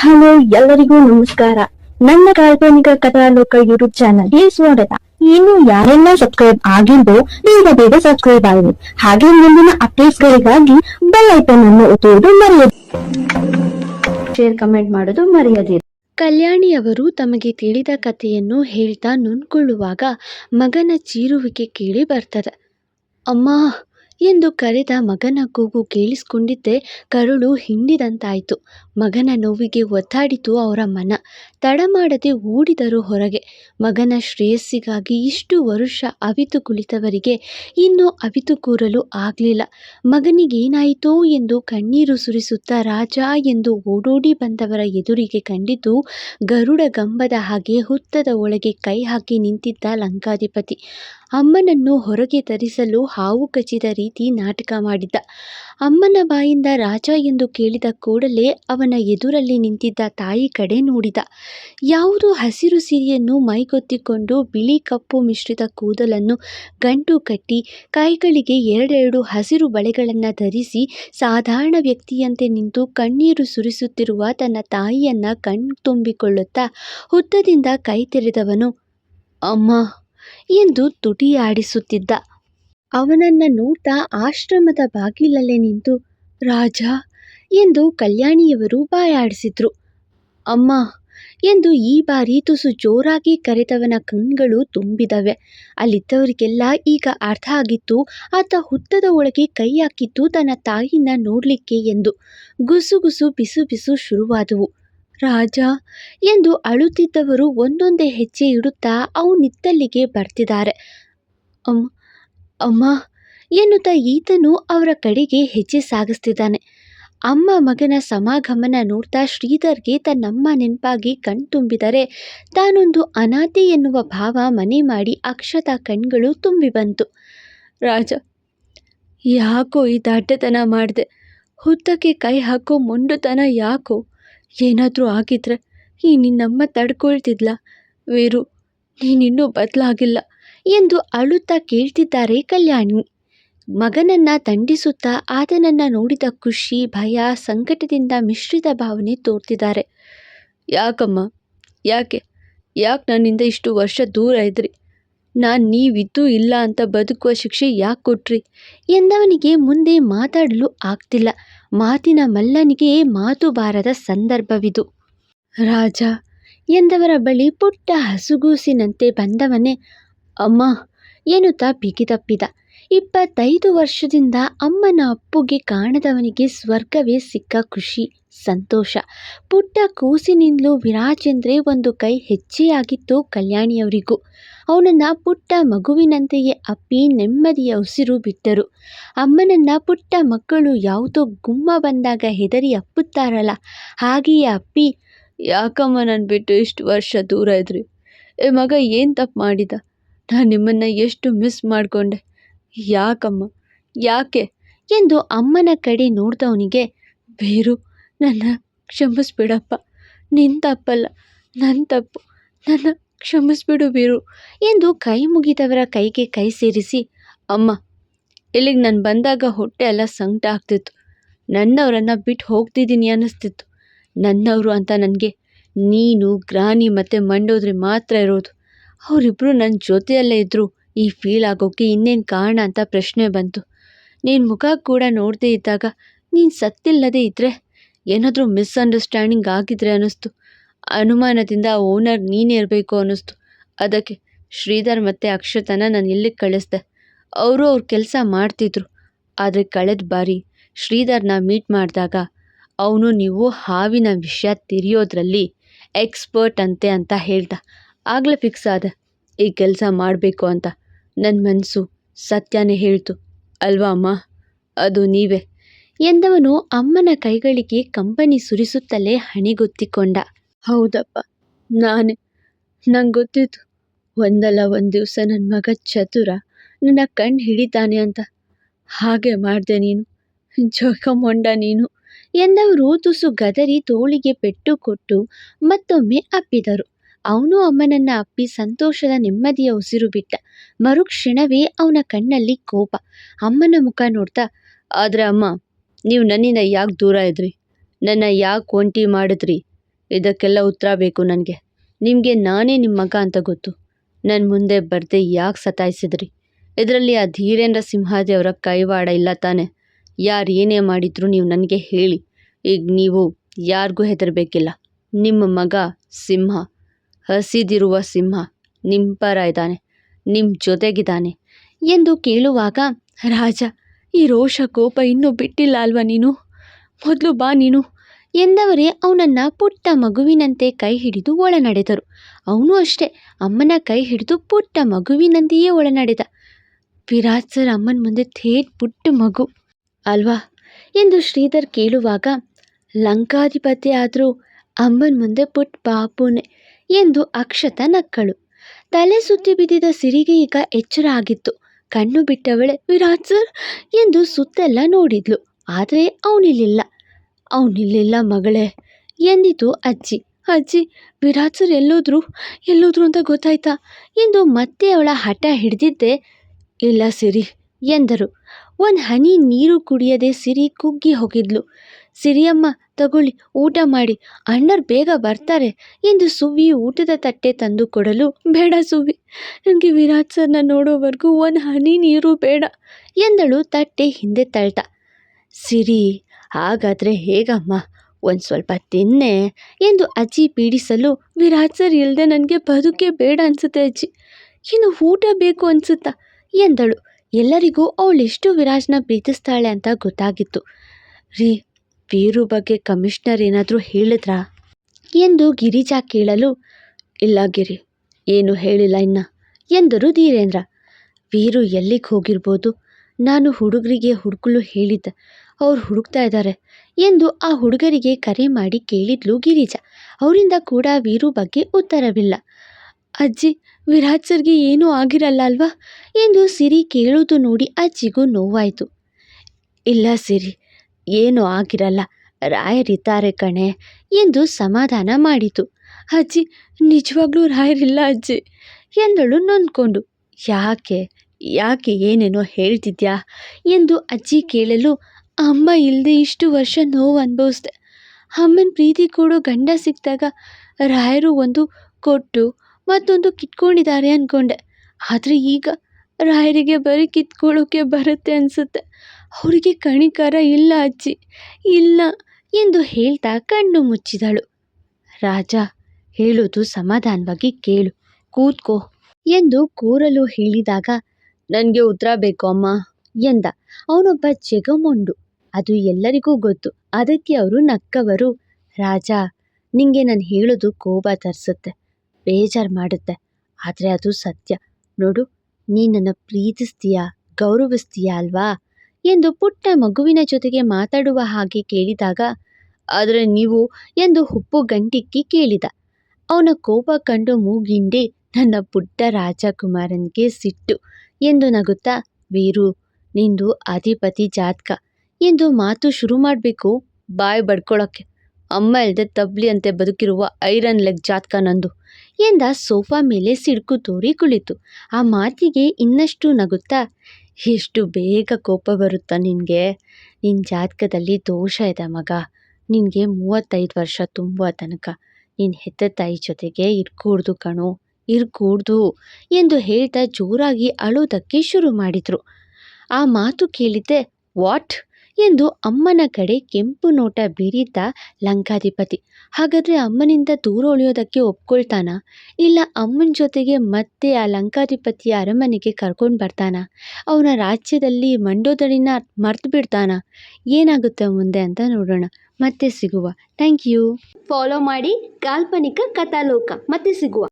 Hello, ಎಲ್ಲರಿಗೂ ನಮಸ್ಕಾರ. ನನ್ನ ಕಾಲ್ಪನಿಕ ಕಥಾಲೋಕ ಯೂಟ್ಯೂಬ್ ಚಾನಲ್ಗೆ ಸ್ವಾಗತ. ಇನ್ನು ಯಾರೆಲ್ಲ ಸಬ್ಸ್ಕ್ರೈಬ್ ಆಗಿದ್ದು ಬೇಗ ಬೇಗ ಸಬ್ಸ್ಕ್ರೈಬ್ ಆಗಿದೆ ಹಾಗೆ ಮುಂದಿನ ಅಪ್ಡೇಟ್ಸ್ ಗಳಿಗಾಗಿ ಬೆಲ್ ಐಕನ್ ಅನ್ನು ಒತ್ತುವುದು ಮರೆಯದು ಶೇರ್ ಕಮೆಂಟ್ ಮಾಡೋದು ಮರೆಯದಿರಿ. ಕಲ್ಯಾಣಿಯವರು ತಮಗೆ ತಿಳಿದ ಕಥೆಯನ್ನು ಹೇಳ್ತಾ ನುಣ್ಕೊಳ್ಳುವಾಗ ಮಗನ ಚೀರುವಿಕೆ ಕೇಳಿ ಬರ್ತದೆ. ಅಮ್ಮ, ಎಂದು ಕರೆದ ಮಗನ ಕೂಗು ಕೇಳಿಸ್ಕೊಂಡಿದ್ದೆ ಕರುಳು ಹಿಂಡಿದಂತಾಯಿತು. ಮಗನ ನೋವಿಗೆ ಒತ್ತಾಡಿತು ಅವರ ಮನ. ತಡ ಮಾಡದೆ ಓಡಿದರು ಹೊರಗೆ. ಮಗನ ಶ್ರೇಯಸ್ಸಿಗಾಗಿ ಇಷ್ಟು ವರುಷ ಅವಿತು ಕುಳಿತವರಿಗೆ ಇನ್ನು ಅವಿತು ಕೂರಲು ಆಗಲಿಲ್ಲ. ಮಗನಿಗೇನಾಯಿತೋ ಎಂದು ಕಣ್ಣೀರು ಸುರಿಸುತ್ತಾ ರಾಜ ಎಂದು ಓಡೋಡಿ ಬಂದವರ ಎದುರಿಗೆ ಕಂಡಿದ್ದು ಗರುಡ ಗಂಬದ ಹಾಗೆ ಹುತ್ತದ ಒಳಗೆ ಕೈ ಹಾಕಿ ನಿಂತಿದ್ದ ಲಂಕಾಧಿಪತಿ. ಅಮ್ಮನನ್ನು ಹೊರಗೆ ತರಿಸಲು ಹಾವು ಕಚ್ಚಿದ ರೀತಿ ನಾಟಕ ಮಾಡಿದ್ದ. ಅಮ್ಮನ ಬಾಯಿಂದ ರಾಜ ಎಂದು ಕೇಳಿದ ಕೂಡಲೇ ಎದುರಲ್ಲಿ ನಿಂತಿದ್ದ ತಾಯಿ ಕಡೆ ನೋಡಿದ. ಯಾವುದೋ ಹಸಿರು ಸೀರೆಯನ್ನು ಮೈಗೊತ್ತಿಕೊಂಡು ಬಿಳಿ ಕಪ್ಪು ಮಿಶ್ರಿತ ಕೂದಲನ್ನು ಗಂಟು ಕಟ್ಟಿ ಕೈಗಳಿಗೆ ಎರಡೆರಡು ಹಸಿರು ಬಳೆಗಳನ್ನು ಧರಿಸಿ ಸಾಧಾರಣ ವ್ಯಕ್ತಿಯಂತೆ ನಿಂತು ಕಣ್ಣೀರು ಸುರಿಸುತ್ತಿರುವ ತನ್ನ ತಾಯಿಯನ್ನ ಕಣ್ತುಂಬಿಕೊಳ್ಳುತ್ತಾ ಹುತ್ತದಿಂದ ಕೈ ತೆರೆದವನು, ಅಮ್ಮ, ಎಂದು ತುಟಿಯಾಡಿಸುತ್ತಿದ್ದ. ಅವನನ್ನ ನೋಡ್ತಾ ಆಶ್ರಮದ ಬಾಗಿಲಲ್ಲೇ ನಿಂತು, ರಾಜ ಎಂದು ಕಲ್ಯಾಣಿಯವರು ಬಾಯಾಡಿಸಿದ್ರು. ಅಮ್ಮ, ಎಂದು ಈ ಬಾರಿ ತುಸು ಜೋರಾಗಿ ಕರೆತವನ ಕಣ್ಗಳು ತುಂಬಿದವೆ. ಅಲ್ಲಿದ್ದವರಿಗೆಲ್ಲ ಈಗ ಅರ್ಥ ಆಗಿತ್ತು. ಆತ ಹುತ್ತದ ಒಳಗೆ ಕೈ ಹಾಕಿದ್ದು ತನ್ನ ತಾಯಿನ ನೋಡ್ಲಿಕ್ಕೆ ಎಂದು ಗುಸುಗುಸು ಬಿಸು ಬಿಸು ಶುರುವಾದವು. ರಾಜ, ಎಂದು ಅಳುತ್ತಿದ್ದವರು ಒಂದೊಂದೇ ಹೆಜ್ಜೆ ಇಡುತ್ತಾ ಅವನಿತ್ತಲ್ಲಿಗೆ ಬರ್ತಿದ್ದಾರೆ. ಅಮ್ಮ ಅಮ್ಮ, ಎನ್ನುತ್ತಾ ಈತನು ಅವರ ಕಡೆಗೆ ಹೆಜ್ಜೆ ಸಾಗಿಸ್ತಿದ್ದಾನೆ. ಅಮ್ಮ ಮಗನ ಸಮಾಗಮನ ನೋಡ್ತಾ ಶ್ರೀಧರ್ಗೆ ತನ್ನಮ್ಮ ನೆನಪಾಗಿ ಕಣ್ತುಂಬಿದರೆ ತಾನೊಂದು ಅನಾಥೆ ಎನ್ನುವ ಭಾವ ಮನೆ ಮಾಡಿ ಅಕ್ಷತ ಕಣ್ಗಳು ತುಂಬಿ ಬಂತು. ರಾಜ, ಯಾಕೋ ಈ ದಾಟತನ ಮಾಡಿದೆ? ಹುತ್ತಕ್ಕೆ ಕೈ ಹಾಕೋ ಮೊಂಡುತನ ಯಾಕೋ? ಏನಾದರೂ ಆಗಿದ್ರೆ ಈ ನಿನ್ನಮ್ಮ ತಡ್ಕೊಳ್ತಿದ್ಲ. ವೀರು, ನೀನಿನ್ನೂ ಬದಲಾಗಿಲ್ಲ ಎಂದು ಅಳುತ್ತಾ ಕೇಳ್ತಿದ್ದಾರೆ ಕಲ್ಯಾಣಿ. ಮಗನನ್ನ ದಂಡಿಸುತ್ತಾ ಆತನನ್ನ ನೋಡಿದ ಖುಷಿ, ಭಯ, ಸಂಕಟದಿಂದ ಮಿಶ್ರಿತ ಭಾವನೆ ತೋರ್ತಿದ್ದಾರೆ. ಯಾಕಮ್ಮ? ಯಾಕೆ? ಯಾಕೆ ನನ್ನಿಂದ ಇಷ್ಟು ವರ್ಷ ದೂರ ಇದ್ರಿ? ನಾನು ನೀವಿದ್ದು ಇಲ್ಲ ಅಂತ ಬದುಕುವ ಶಿಕ್ಷೆ ಯಾಕೆ ಕೊಟ್ರಿ? ಎಂದವನಿಗೆ ಮುಂದೆ ಮಾತಾಡಲು ಆಗ್ತಿಲ್ಲ. ಮಾತಿನ ಮಲ್ಲನಿಗೆ ಮಾತು ಬಾರದ ಸಂದರ್ಭವಿದು. ರಾಜ! ಎಂದವರ ಬಳಿ ಪುಟ್ಟ ಹಸುಗೂಸಿನಂತೆ ಬಂದವನೇ, ಅಮ್ಮ! ಎನ್ನುತ್ತಾ ಬಿಗಿದಪ್ಪಿದ ಇಪ್ಪತ್ತೈದು ವರ್ಷದಿಂದ ಅಮ್ಮನ ಅಪ್ಪುಗೆ ಕಾಣದವನಿಗೆ ಸ್ವರ್ಗವೇ ಸಿಕ್ಕ ಖುಷಿ, ಸಂತೋಷ. ಪುಟ್ಟ ಕೂಸಿನಿಂದಲೂ ವಿರಾಜೇಂದ್ರೆ ಒಂದು ಕೈ ಹೆಚ್ಚೆಯಾಗಿತ್ತು ಕಲ್ಯಾಣಿಯವರಿಗೂ. ಅವನನ್ನು ಪುಟ್ಟ ಮಗುವಿನಂತೆಯೇ ಅಪ್ಪಿ ನೆಮ್ಮದಿಯ ಉಸಿರು ಬಿಟ್ಟರು. ಅಮ್ಮನನ್ನು ಪುಟ್ಟ ಮಕ್ಕಳು ಯಾವುದೋ ಗುಮ್ಮ ಬಂದಾಗ ಹೆದರಿ ಅಪ್ಪುತ್ತಾರಲ್ಲ. ಹಾಗೆಯೇ ಅಪ್ಪಿ, ಯಾಕಮ್ಮ ನಾನು ಬಿಟ್ಟು ಇಷ್ಟು ವರ್ಷ ದೂರ ಇದ್ರಿ? ಏ ಮಗ, ಏನು ತಪ್ಪು ಮಾಡಿದ? ನಾನು ನಿಮ್ಮನ್ನು ಎಷ್ಟು ಮಿಸ್ ಮಾಡಿಕೊಂಡೆ. ಯಾಕಮ್ಮ? ಯಾಕೆ? ಎಂದು ಅಮ್ಮನ ಕಡೆ ನೋಡಿದವನಿಗೆ ಬೇರು, ನನ್ನ ಕ್ಷಮಿಸ್ಬಿಡಪ್ಪ. ನಿನ್ನ ತಪ್ಪಲ್ಲ ನನ್ನ ತಪ್ಪು, ನನ್ನ ಕ್ಷಮಿಸ್ಬಿಡು ಬೇರು ಎಂದು ಕೈ ಮುಗಿದವರ ಕೈಗೆ ಕೈ ಸೇರಿಸಿ, ಅಮ್ಮ, ಇಲ್ಲಿಗೆ ನಾನು ಬಂದಾಗ ಹೊಟ್ಟೆ ಎಲ್ಲ ಸಂಕಟ ಆಗ್ತಿತ್ತು. ನನ್ನವರನ್ನು ಬಿಟ್ಟು ಹೋಗ್ತಿದ್ದೀನಿ ಅನ್ನಿಸ್ತಿತ್ತು. ನನ್ನವರು ಅಂತ ನನಗೆ ನೀನು, ಗ್ರಾನಿ ಮತ್ತು ಮಂಡೋದ್ರಿ ಮಾತ್ರ ಇರೋದು. ಅವರಿಬ್ಬರು ನನ್ನ ಜೊತೆಯಲ್ಲೇ ಇದ್ದರು ಈ ಫೀಲ್ ಆಗೋಕ್ಕೆ ಇನ್ನೇನು ಕಾರಣ ಅಂತ ಪ್ರಶ್ನೆ ಬಂತು. ನೀನು ಮುಖ ಕೂಡ ನೋಡದೇ ಇದ್ದಾಗ ನೀನು ಸತ್ತಿಲ್ಲದೆ ಇದ್ದರೆ ಏನಾದರೂ ಮಿಸ್ಅಂಡರ್ಸ್ಟ್ಯಾಂಡಿಂಗ್ ಆಗಿದ್ರೆ ಅನ್ನಿಸ್ತು. ಅನುಮಾನದಿಂದ ಓನರ್ ನೀನೇ ಇರಬೇಕು ಅನ್ನಿಸ್ತು. ಅದಕ್ಕೆ ಶ್ರೀಧರ್ ಮತ್ತು ಅಕ್ಷತನ ನಾನು ಇಲ್ಲಿಗೆ ಕಳಿಸ್ದೆ. ಅವರು ಅವ್ರ ಕೆಲಸ ಮಾಡ್ತಿದ್ರು. ಆದರೆ ಕಳೆದ ಬಾರಿ ಶ್ರೀಧರ್ನ ಮೀಟ್ ಮಾಡಿದಾಗ ಅವನು ನೀವು ಹಾವಿನ ವಿಷಯ ತಿರಿಯೋದ್ರಲ್ಲಿ ಎಕ್ಸ್ಪರ್ಟ್ ಅಂತೆ ಅಂತ ಹೇಳ್ದ. ಆಗಲೇ ಫಿಕ್ಸ್ ಆದ. ಈ ಕೆಲಸ ಮಾಡಬೇಕು ಅಂತ. ನನ್ನ ಮನಸ್ಸು ಸತ್ಯನೇ ಹೇಳ್ತು. ಅಲ್ವಾ ಅಮ್ಮ? ಅದು ನೀವೇ. ಎಂದವನು ಅಮ್ಮನ ಕೈಗಳಿಗೆ ಕಂಬನಿ ಸುರಿಸುತ್ತಲೇ ಹಣೆಗೊತ್ತಿಕೊಂಡ. ಹೌದಪ್ಪ, ನಾನೇ. ನಂಗೆ ಗೊತ್ತಿತ್ತು. ಒಂದಲ್ಲ ಒಂದು ದಿವಸ ನನ್ನ ಮಗ ಚತುರ ನನ್ನ ಕಣ್ಣು ಹಿಡಿತಾನೆ ಅಂತ. ಹಾಗೆ ಮಾಡಿದೆ ನೀನು. ಜೋಕ ಮೊಂಡ ನೀನು. ಎಂದವರು ತುಸು ಗದರಿ ತೋಳಿಗೆ ಪೆಟ್ಟು ಕೊಟ್ಟು ಮತ್ತೊಮ್ಮೆ ಅಪ್ಪಿದರು. ಅವನು ಅಮ್ಮನನ್ನ ಅಪ್ಪಿ ಸಂತೋಷದ ನೆಮ್ಮದಿಯ ಉಸಿರು ಬಿಟ್ಟ. ಮರುಕ್ಷಣವೇ ಅವನ ಕಣ್ಣಲ್ಲಿ ಕೋಪ. ಅಮ್ಮನ ಮುಖ ನೋಡ್ತಾ, ಆದ್ರೆ ಅಮ್ಮ, ನೀವು ನನ್ನಿಂದ ಯಾಕೆ ದೂರ ಇದ್ರಿ? ನನ್ನ ಯಾಕೆ ಒಂಟಿ ಮಾಡಿದ್ರಿ? ಇದಕ್ಕೆಲ್ಲ ಉತ್ತರ ಬೇಕು ನನಗೆ. ನಿಮಗೆ ನಾನೇ ನಿಮ್ಮ ಮಗ ಅಂತ ಗೊತ್ತು. ನನ್ನ ಮುಂದೆ ಬರ್ದೆ ಯಾಕೆ ಸತಾಯಿಸಿದ್ರಿ? ಇದರಲ್ಲಿ ಆ ಧೀರೇಂದ್ರ ಸಿಂಹಾದೇವರ ಕೈವಾಡ ಇಲ್ಲ ತಾನೆ. ಯಾರು ಏನೇ ಮಾಡಿದ್ರು ನೀವು ನನಗೆ ಹೇಳಿ. ಈಗ ನೀವು ಯಾರಿಗೂ ಹೆದರಬೇಕಿಲ್ಲ. ನಿಮ್ಮ ಮಗ ಸಿಂಹ. ಹಸಿದಿರುವ ಸಿಂಹ ನಿಮ್ಮ ಪರ ಇದ್ದಾನೆ ನಿಮ್ಮ ಜೊತೆಗಿದ್ದಾನೆ ಎಂದು ಕೇಳುವಾಗ, ರಾಜ, ಈ ರೋಷ ಕೋಪ ಇನ್ನೂ ಬಿಟ್ಟಿಲ್ಲ ಅಲ್ವಾ ನೀನು? ಮೊದಲು ಬಾ ನೀನು ಎಂದವರೇ ಅವನನ್ನ ಪುಟ್ಟ ಮಗುವಿನಂತೆ ಕೈ ಹಿಡಿದು ಒಳನಡೆದರು. ಅವನು ಅಷ್ಟೇ, ಅಮ್ಮನ ಕೈ ಹಿಡಿದು ಪುಟ್ಟ ಮಗುವಿನಂತೆಯೇ ಒಳನಡೆದ. ವಿರಾಜ್ ಸರ್, ಅಮ್ಮನ ಮುಂದೆ ಥೇಟ್ ಪುಟ್ಟ ಮಗು ಅಲ್ವಾ? ಎಂದು ಶ್ರೀಧರ್ ಕೇಳುವಾಗ, ಲಂಕಾಧಿಪತಿ ಆದರೂ ಅಮ್ಮನ ಮುಂದೆ ಪುಟ್ಟ ಪಾಪುನೆ. ಎಂದು ಅಕ್ಷತ ನಕ್ಕಳು. ತಲೆ ಸುತ್ತಿ ಬಿದ್ದಿದ್ದ ಸಿರಿಗೆ ಈಗ ಎಚ್ಚರ ಆಗಿತ್ತು. ಕಣ್ಣು ಬಿಟ್ಟವಳೆ ವಿರಾಟ್ ಸರ್! ಎಂದು ಸುತ್ತೆಲ್ಲ ನೋಡಿದ್ಲು. ಆದರೆ ಅವನಿಲ್ಲಿಲ್ಲ. ಅವನಿಲ್ಲಿಲ್ಲ ಮಗಳೇ! ಎಂದಿತು ಅಜ್ಜಿ. ಅಜ್ಜಿ, ವಿರಾಟ್ ಸರ್ ಎಲ್ಲೋದ್ರು? ಎಲ್ಲೋದ್ರು ಅಂತ ಗೊತ್ತಾಯ್ತಾ? ಎಂದು ಮತ್ತೆ ಅವಳ ಹಠ ಹಿಡಿದಿದ್ದೆ, ಇಲ್ಲ ಸಿರಿ ಎಂದರು. ಒಂದು ಹನಿ ನೀರು ಕುಡಿಯದೆ ಸಿರಿ ಕುಗ್ಗಿ ಹೋಗಿದ್ಲು. ಸಿರಿಯಮ್ಮ, ತಗೊಳ್ಳಿ, ಊಟ ಮಾಡಿ. ಅಣ್ಣರು ಬೇಗ ಬರ್ತಾರೆ ಎಂದು ಸುವಿ ಊಟದ ತಟ್ಟೆ ತಂದು ಕೊಡಲು ಬೇಡ ಸುವಿ ನನಗೆ ವಿರಾಟ್ ಸರ್ನ ನೋಡೋವರೆಗೂ ಒಂದು ಹನಿ ನೀರು ಬೇಡ ಎಂದಳು ತಟ್ಟೆ ಹಿಂದೆ ತಳ್ತ. ಸಿರಿ, ಹಾಗಾದರೆ ಹೇಗಮ್ಮ? ಒಂದು ಸ್ವಲ್ಪ ತಿನ್ನೆ ಎಂದು ಅಜ್ಜಿ ಪೀಡಿಸಲು ವಿರಾಟ್ ಸರ್ ಇಲ್ಲದೆ ನನಗೆ ಬದುಕೆ ಬೇಡ ಅನ್ಸುತ್ತೆ ಅಜ್ಜಿ. ಇನ್ನು ಊಟ ಬೇಕು ಅನ್ಸುತ್ತಾ? ಎಂದಳು. ಎಲ್ಲರಿಗೂ ಅವಳೆಷ್ಟು ವಿರಾಜ್ನ ಪ್ರೀತಿಸ್ತಾಳೆ ಅಂತ ಗೊತ್ತಾಗಿತ್ತು. ರೀ, ವೀರು ಬಗ್ಗೆ ಕಮಿಷನರ್ ಏನಾದರೂ ಹೇಳಿದ್ರಾ? ಎಂದು ಗಿರಿಜಾ ಕೇಳಲು, ಇಲ್ಲ ಗಿರಿ, ಏನು ಹೇಳಿಲ್ಲ ಇನ್ನ, ಎಂದರು ಧೀರೇಂದ್ರ. ವೀರು ಎಲ್ಲಿಗೆ ಹೋಗಿರ್ಬೋದು? ನಾನು ಹುಡುಗರಿಗೆ ಹುಡುಕಲು ಹೇಳಿದ್ದೆ, ಅವ್ರು ಹುಡುಕ್ತಾ ಇದ್ದಾರೆ ಎಂದು ಆ ಹುಡುಗರಿಗೆ ಕರೆ ಮಾಡಿ ಕೇಳಿದ್ಲು ಗಿರಿಜಾ. ಅವರಿಂದ ಕೂಡ ವೀರು ಬಗ್ಗೆ ಉತ್ತರವಿಲ್ಲ. ಅಜ್ಜಿ, ವಿರಾಟ್ ಸರ್ಗೆ ಏನೂ ಆಗಿರಲ್ಲ ಅಲ್ವಾ? ಎಂದು ಸಿರಿ ಕೇಳೋದು ನೋಡಿ ಅಜ್ಜಿಗೂ ನೋವಾಯಿತು. ಇಲ್ಲ ಸಿರಿ, ಏನೂ ಆಗಿರಲ್ಲ ರಾಯರಿದ್ದಾರೆ ಕಣೆ ಎಂದು ಸಮಾಧಾನ ಮಾಡಿತು. ಅಜ್ಜಿ, ನಿಜವಾಗ್ಲೂ ರಾಯರಿಲ್ಲ ಅಜ್ಜಿ ಎಂದಳು ನೊಂದ್ಕೊಂಡು. ಯಾಕೆ ಯಾಕೆ ಏನೇನೋ ಹೇಳ್ತಿದ್ಯಾ ಎಂದು ಅಜ್ಜಿ ಕೇಳಲು ಅಮ್ಮ ಇಲ್ಲದೆ ಇಷ್ಟು ವರ್ಷ ನೋವು ಅನುಭವಿಸ್ದೆ. ಅಮ್ಮನ ಪ್ರೀತಿ ಕೊಡೋ ಗಂಡ ಸಿಕ್ಕಿದಾಗ ರಾಯರು ಒಂದು ಕೊಟ್ಟು ಮತ್ತೊಂದು ಕಿತ್ಕೊಂಡಿದ್ದಾರೆ ಅಂದ್ಕೊಂಡೆ ಆದರೆ ಈಗ ರಾಯರಿಗೆ ಬರೀ ಕಿತ್ಕೊಳ್ಳೋಕೆ ಬರುತ್ತೆ ಅನಿಸುತ್ತೆ. ಅವರಿಗೆ ಕಣಿಕಾರ ಇಲ್ಲ ಅಜ್ಜಿ. ಇಲ್ಲ ಎಂದು ಹೇಳ್ತಾ ಕಣ್ಣು ಮುಚ್ಚಿದಳು. ರಾಜ, ಹೇಳೋದು ಸಮಾಧಾನವಾಗಿ ಕೇಳು. ಕೂತ್ಕೋ ಎಂದು ಕೂರಲು ಹೇಳಿದಾಗ, ನನಗೆ ಉತ್ತರ ಬೇಕು ಅಮ್ಮ ಎಂದ. ಅವನೊಬ್ಬ ಜಗಮೊಂಡು. ಅದು ಎಲ್ಲರಿಗೂ ಗೊತ್ತು. ಅದಕ್ಕೆ ಅವರು ನಕ್ಕವರು. ರಾಜ, ನಿಂಗೆ ನಾನು ಹೇಳೋದು ಕೋಪ ತರಿಸುತ್ತೆ. ಬೇಜಾರು ಮಾಡುತ್ತೆ. ಆದರೆ ಅದು ಸತ್ಯ. ನೋಡು ನೀನನ್ನು ಪ್ರೀತಿಸ್ತೀಯಾ, ಗೌರವಿಸ್ತೀಯ ಅಲ್ವಾ? ಎಂದು ಪುಟ್ಟ ಮಗುವಿನ ಜೊತೆಗೆ ಮಾತಾಡುವ ಹಾಗೆ ಕೇಳಿದಾಗ, ಆದರೆ ನೀವು ಎಂದು ಹುಪ್ಪು ಗಂಟಿಕ್ಕಿ ಕೇಳಿದ. ಅವನ ಕೋಪ ಕಂಡು ಮೂಗಿಂಡಿ ನನ್ನ ಪುಟ್ಟ ರಾಜಕುಮಾರನಿಗೆ ಸಿಟ್ಟು ಎಂದು ನಗುತ್ತಾ, ವೀರು, ನಿಂದು ಅಧಿಪತಿ ಜಾತಕ. ಎಂದು ಮಾತು ಶುರು ಮಾಡಬೇಕು, ಬಾಯ್ ಬಡ್ಕೊಳ್ಳೋಕ್ಕೆ ಅಮ್ಮ ಇಲ್ಲದೆ ತಬ್ಲಿ ಅಂತೆ ಬದುಕಿರುವ ಐರನ್ ಲೆಗ್ ಜಾತಕ ನಂದು. ಎಂದ ಸೋಫಾ ಮೇಲೆ ಸಿಡ್ಕು ತೋರಿ ಕುಳಿತು. ಆ ಮಾತಿಗೆ ಇನ್ನಷ್ಟು ನಗುತ್ತಾ, ಎಷ್ಟು ಬೇಗ ಕೋಪ ಬರುತ್ತಾ ನಿನಗೆ? ನಿನ್ನ ಜಾತಕದಲ್ಲಿ ದೋಷ ಇದೆ ಮಗ. ನಿನಗೆ ಮೂವತ್ತೈದು ವರ್ಷ ತುಂಬುವ ತನಕ. ನಿನ್ನ ಹೆತ್ತ ತಾಯಿ ಜೊತೆಗೆ ಇರ್ಕೂಡ್ದು ಕಣೋ, ಇರ್ಕೂಡ್ದು ಎಂದು ಹೇಳ್ತಾ ಜೋರಾಗಿ ಅಳೋದಕ್ಕೆ ಶುರು ಮಾಡಿದರು. ಆ ಮಾತು ಕೇಳಿದ್ದೆ, ವಾಟ್? ಎಂದು ಅಮ್ಮನ ಕಡೆ ಕೆಂಪು ನೋಟ ಬೀರಿದ್ದ ಲಂಕಾಧಿಪತಿ. ಹಾಗಾದರೆ ಅಮ್ಮನಿಂದ ದೂರ ಉಳಿಯೋದಕ್ಕೆ ಒಪ್ಕೊಳ್ತಾನ? ಇಲ್ಲ ಅಮ್ಮನ ಜೊತೆಗೆ ಮತ್ತೆ ಆ ಲಂಕಾಧಿಪತಿಯ ಅರಮನೆಗೆ ಕರ್ಕೊಂಡು ಬರ್ತಾನ? ಅವನ ರಾಜ್ಯದಲ್ಲಿ ಮಂಡೋದರಿನ ಮರ್ತು ಬಿಡ್ತಾನ? ಏನಾಗುತ್ತೆ ಮುಂದೆ ಅಂತ ನೋಡೋಣ. ಮತ್ತೆ ಸಿಗುವ. Thank you. ಫಾಲೋ ಮಾಡಿ ಕಾಲ್ಪನಿಕ ಕಥಾಲೋಕ. ಮತ್ತೆ ಸಿಗುವ.